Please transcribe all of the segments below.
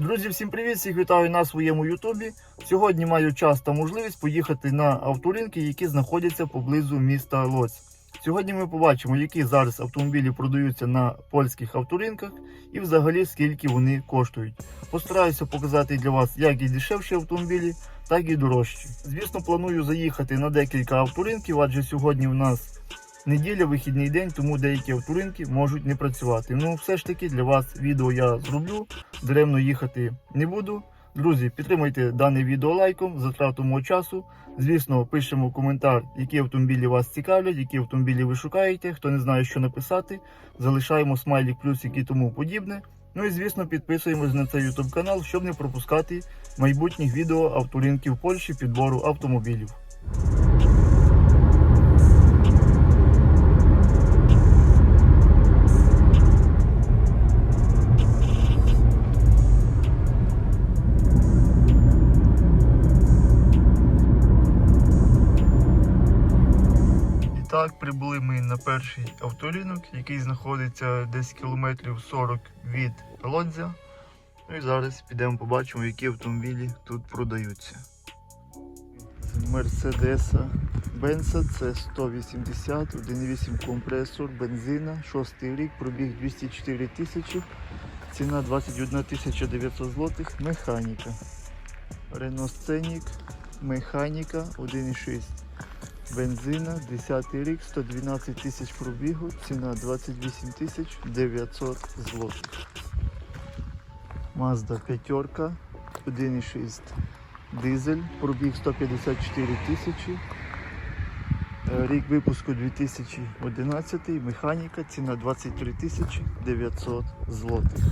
Друзі, всім привіт! Всіх вітаю на своєму Ютубі. Сьогодні маю час та можливість поїхати на авторинки, які знаходяться поблизу міста Лоць. Сьогодні ми побачимо, які зараз автомобілі продаються на польських авторинках і взагалі скільки вони коштують. Постараюся показати для вас як і дешевші автомобілі, так і дорожчі. Звісно, планую заїхати на декілька авторинків, адже сьогодні в нас неділя, вихідний день, тому деякі авторинки можуть не працювати. Ну, все ж таки для вас відео я зроблю, даремно їхати не буду. Друзі, підтримайте дане відео лайком, затрату мого часу. Звісно, пишемо коментар, які автомобілі вас цікавлять, які автомобілі ви шукаєте. Хто не знає, що написати, залишаємо смайлік, плюсик і тому подібне. Ну і звісно, підписуємось на цей YouTube канал, щоб не пропускати майбутніх відео авторинків Польщі підбору автомобілів. Так, прибули ми на перший авторинок, який знаходиться десь кілометрів 40 від Лодзя. Ну і зараз підемо побачимо, які автомобілі тут продаються. З Мерседеса Бенса це 180, 1,8 компресор, бензина, 6 рік, пробіг 204 тисячі, ціна 21 900 злотих, механіка. Renault Scenic, механіка 1,6 бензина, 10 рік, 112 тисяч пробігу, ціна 28 тисяч 900 злотих. Mazda 5, 1,6 дизель, пробіг 154 тисячі. Е, Рік випуску 2011, механіка, ціна 23 тисячі 900 злотих.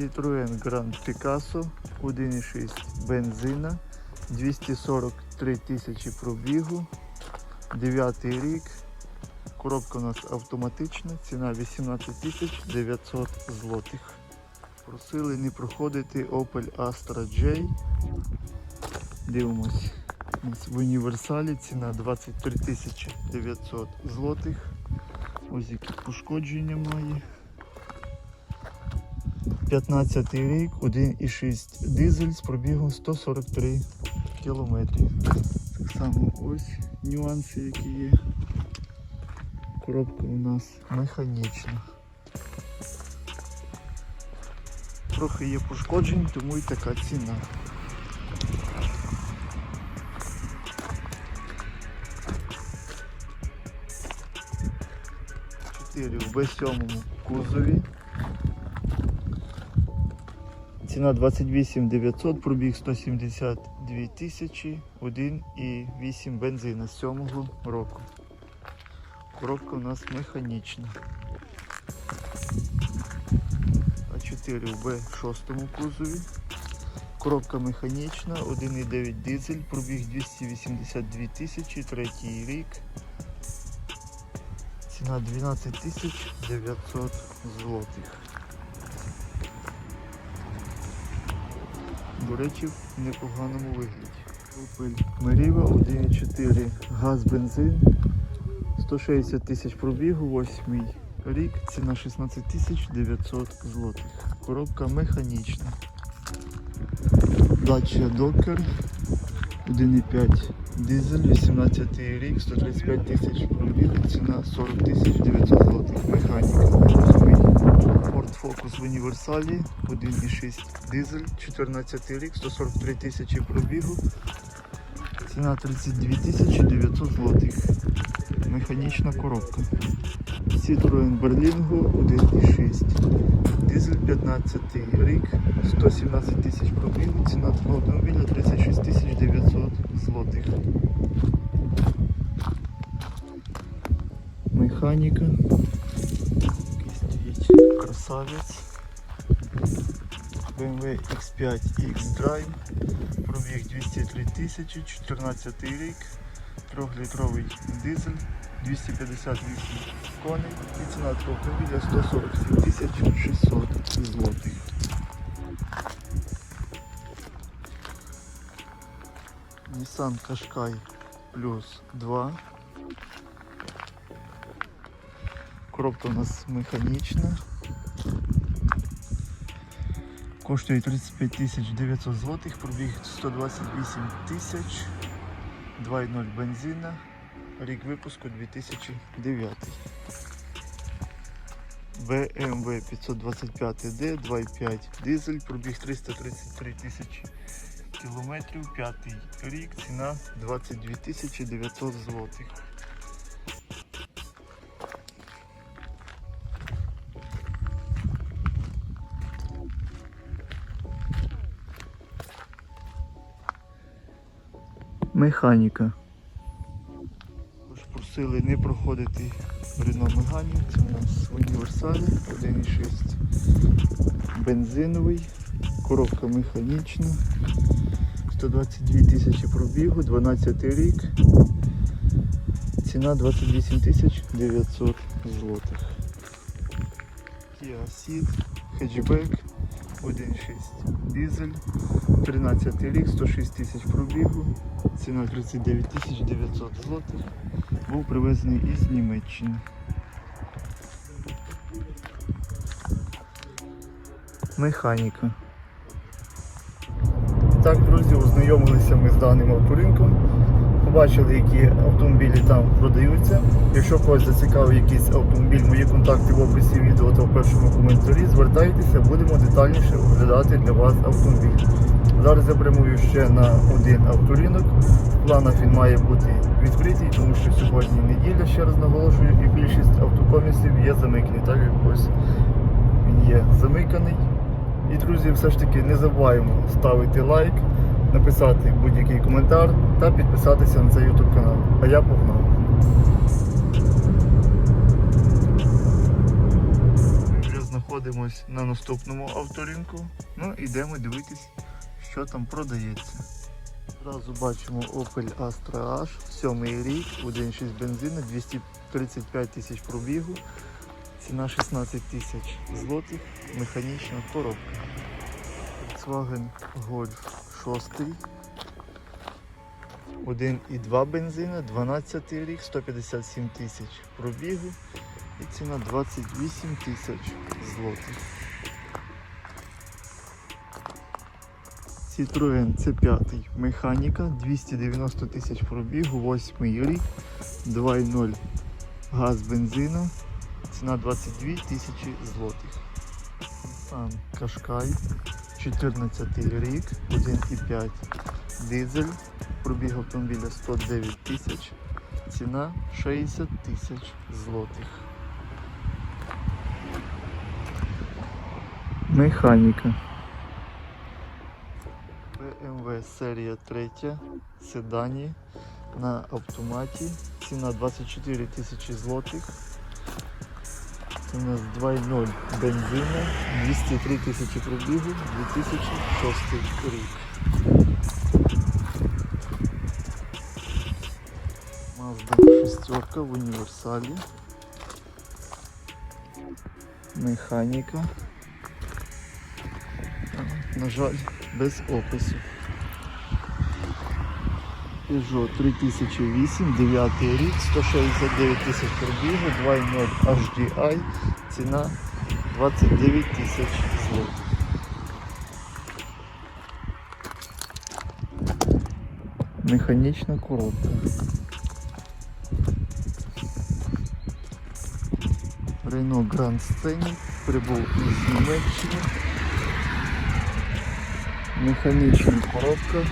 Citroen Grand Picasso 1,6 бензина, 243 тисячі пробігу, 9 рік. Коробка у нас автоматична, ціна 18 тисяч 900 злотих. Просили не проходити Opel Astra J. Дивимось. У нас В універсалі ціна 23 тисячі 900 злотих. Ось які пошкодження має. 15 рік, 1,6 дизель з пробігом 143 кілометри. Так само ось нюанси, які є. Коробка у нас механічна. Трохи є пошкоджень, тому і така ціна. Чотири в B7 кузові. Ціна 28 900, пробіг 172 тисячі, 1,8 бензина з 7 року. Коробка у нас механічна. А4 в Б6 кузові. Коробка механічна, 1,9 дизель, пробіг 282 тисячі, третій рік. Ціна 12 тисяч 900 злотих. До речі, в непоганому вигляді. Opel Meriva 1,4 газ бензин. 160 тисяч пробігу, 8 рік, ціна 16 тисяч 900 злотих. Коробка механічна. Dacia Docker 1,5 дизель, 18 рік, 135 тисяч пробігу, ціна 40 тисяч 900 злотих. Механіка. Ford Focus в універсалі, 1,6 дизель, 14 рік, 143 тисячі пробігу, ціна 32 тисячі 900 злотих. Механічна коробка. Citroen Berlingo 1,6. Дизель 15 рік, 117 тисяч пробігу, ціна такого автомобіля 36 тисяч 900 злотих. Механіка. Красавець. BMW X5 X-Drive. Пробіг 203 тисячі, 14 рік. 3-літровий дизель, 258 коней і ціна автомобіля 147 тисяч 600 злотих. Nissan Qashqai плюс 2. Коробка у нас механічна. Коштує 35 тисяч 900 злотих, пробіг 128 тисяч, 2.0 бензина, рік випуску 2009. BMW 525D, 2.5 дизель, пробіг 333 тисячі кілометрів, п'ятий рік, ціна 22 тисячі 900 злотих. Механіка. Просили не проходити Рено Мегані. Це у нас універсалі 1.6 бензиновий, коробка механічна, 122 тисячі пробігу, 12 рік. Ціна 28 тисяч 900 злотих. Kia Ceed, хетчбек, 1.6 дизель, 13 рік, 106 тисяч пробігу, ціна 39 тисяч 900 злотих. Був привезений із Німеччини. Механіка. Так, друзі, ознайомилися ми з даним авторинком. Побачили, які автомобілі там продаються. Якщо когось зацікавив якийсь автомобіль, мої контакти в описі відео та в першому коментарі. Звертайтеся, будемо детальніше оглядати для вас автомобіль. Зараз я прямую ще на один авторинок. В планах він має бути відкритий, тому що сьогодні неділя, ще раз наголошую, і більшість автокомісів є замикані. Так як ось він є замиканий. І друзі, все ж таки не забуваємо ставити лайк, написати будь-який коментар та підписатися на цей YouTube канал. А я погнав. Знаходимось на наступному авторинку. Ну, йдемо дивитись, що там продається. Зразу бачимо Opel Astra H, 7 рік, 1.6 бензина, 235 тисяч пробігу. Ціна 16 тисяч злотих, механічна коробка. Volkswagen Golf 6. 1,2 бензина, 12 рік, 157 тисяч пробігу і ціна 28 тисяч злотих. Citroen C5 механіка, 290 тисяч пробігу, 8 рік, 2,0 газ бензину, ціна 22 тисячі злотих. Nissan Qashqai, 14 рік, 1,5 дизель, пробіг автомобіля 109 тисяч, ціна 60 тисяч злотих. Механіка. BMW серія 3, седані на автоматі, ціна 24 тисячі злотих. Це у нас 2.0 бензина, 203 тисячі пробігу, 2006 рік. Mazda шестерка в універсалі. Механіка. А, На жаль, Без опису. Peugeot 3008, 9 рік, 169 тисяч пробігу, 2.0 HDI, ціна 29 тисяч злотих. Механічна коробка. Renault Grand Scenic прибув із Німеччини. Механічна коробка.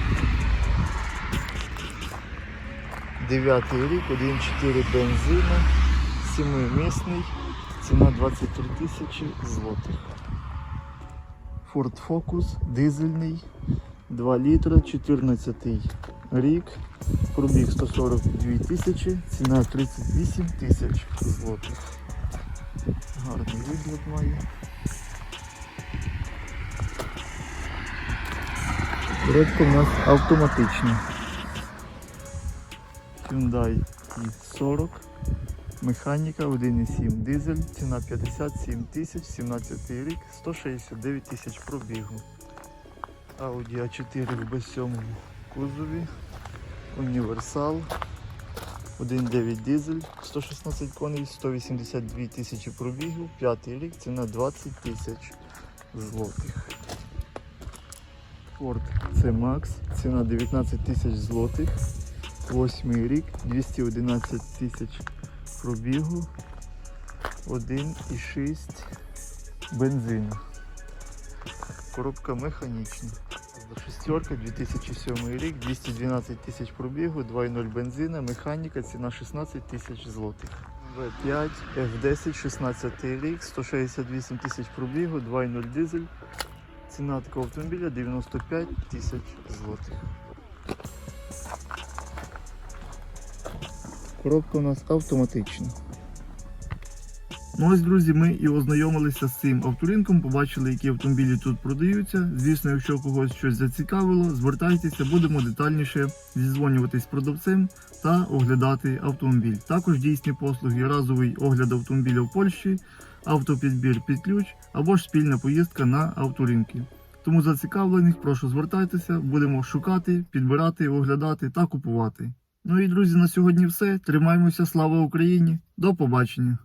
9 рік, 1,4 бензина, 7-місний, ціна 23 тисячі злотих. Ford Focus, дизельний, 2 літра, 14 рік, пробіг 142 тисячі, ціна 38 тисяч злотих. Гарний вигляд має. Коробка у нас автоматична. Hyundai i40, механіка 1,7 дизель, ціна 57 тисяч, 17 рік, 169 тисяч пробігу. Audi A4 в B7 кузові, універсал, 1,9 дизель, 116 коней, 182 тисячі пробігу, 5 рік, ціна 20 тисяч злотих. Ford C Max, ціна 19 тисяч злотих, восьмий рік, 211 тисяч пробігу, 1,6 бензину. Коробка механічна. Шестерка, 2007 рік, 212 тисяч пробігу, 2,0 бензина, механіка, ціна 16 тисяч злотих. V5, F10, 16 рік, 168 тисяч пробігу, 2,0 дизель. Ціна такого автомобіля 95 тисяч злотих. Коробка у нас автоматична. Ну ось, друзі, ми і ознайомилися з цим авторинком, побачили, які автомобілі тут продаються. Звісно, якщо когось щось зацікавило, звертайтеся, будемо детальніше зізвонюватись з продавцем та оглядати автомобіль. Також дійсні послуги, разовий огляд автомобіля в Польщі, автопідбір під ключ або ж спільна поїздка на авторинки. Тому зацікавлених, прошу звертайтеся, будемо шукати, підбирати, оглядати та купувати. Ну і друзі, на сьогодні все. Тримаємося, слава Україні! До побачення!